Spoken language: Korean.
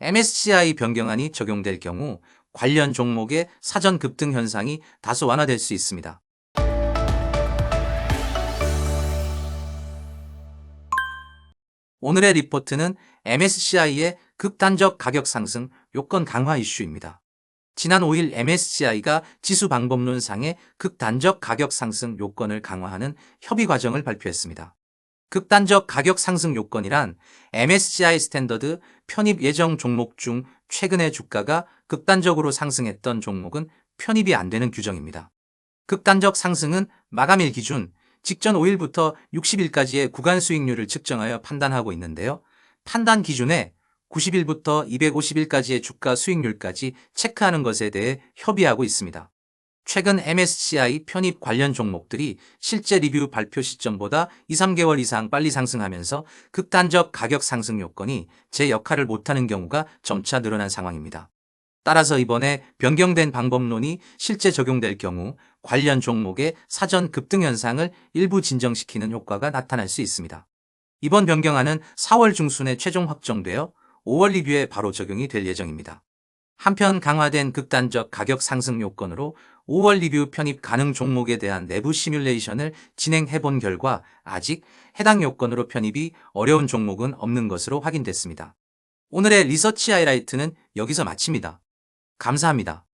MSCI 변경안이 적용될 경우 관련 종목의 사전 급등 현상이 다소 완화될 수 있습니다. 오늘의 리포트는 MSCI의 극단적 가격 상승 요건 강화 이슈입니다. 지난 5일 MSCI가 지수 방법론상의 극단적 가격 상승 요건을 강화하는 협의 과정을 발표했습니다. 극단적 가격 상승 요건이란 MSCI 스탠더드 편입 예정 종목 중 최근에 주가가 극단적으로 상승했던 종목은 편입이 안 되는 규정입니다. 극단적 상승은 마감일 기준 직전 5일부터 60일까지의 구간 수익률을 측정하여 판단하고 있는데요. 판단 기준에 90일부터 250일까지의 주가 수익률까지 체크하는 것에 대해 협의하고 있습니다. 최근 MSCI 편입 관련 종목들이 실제 리뷰 발표 시점보다 2, 3개월 이상 빨리 상승하면서 극단적 가격 상승 요건이 제 역할을 못하는 경우가 점차 늘어난 상황입니다. 따라서 이번에 변경된 방법론이 실제 적용될 경우 관련 종목의 사전 급등 현상을 일부 진정시키는 효과가 나타날 수 있습니다. 이번 변경안은 4월 중순에 최종 확정되어 5월 리뷰에 바로 적용이 될 예정입니다. 한편 강화된 극단적 가격 상승 요건으로 5월 리뷰 편입 가능 종목에 대한 내부 시뮬레이션을 진행해 본 결과 아직 해당 요건으로 편입이 어려운 종목은 없는 것으로 확인됐습니다. 오늘의 리서치 하이라이트는 여기서 마칩니다. 감사합니다.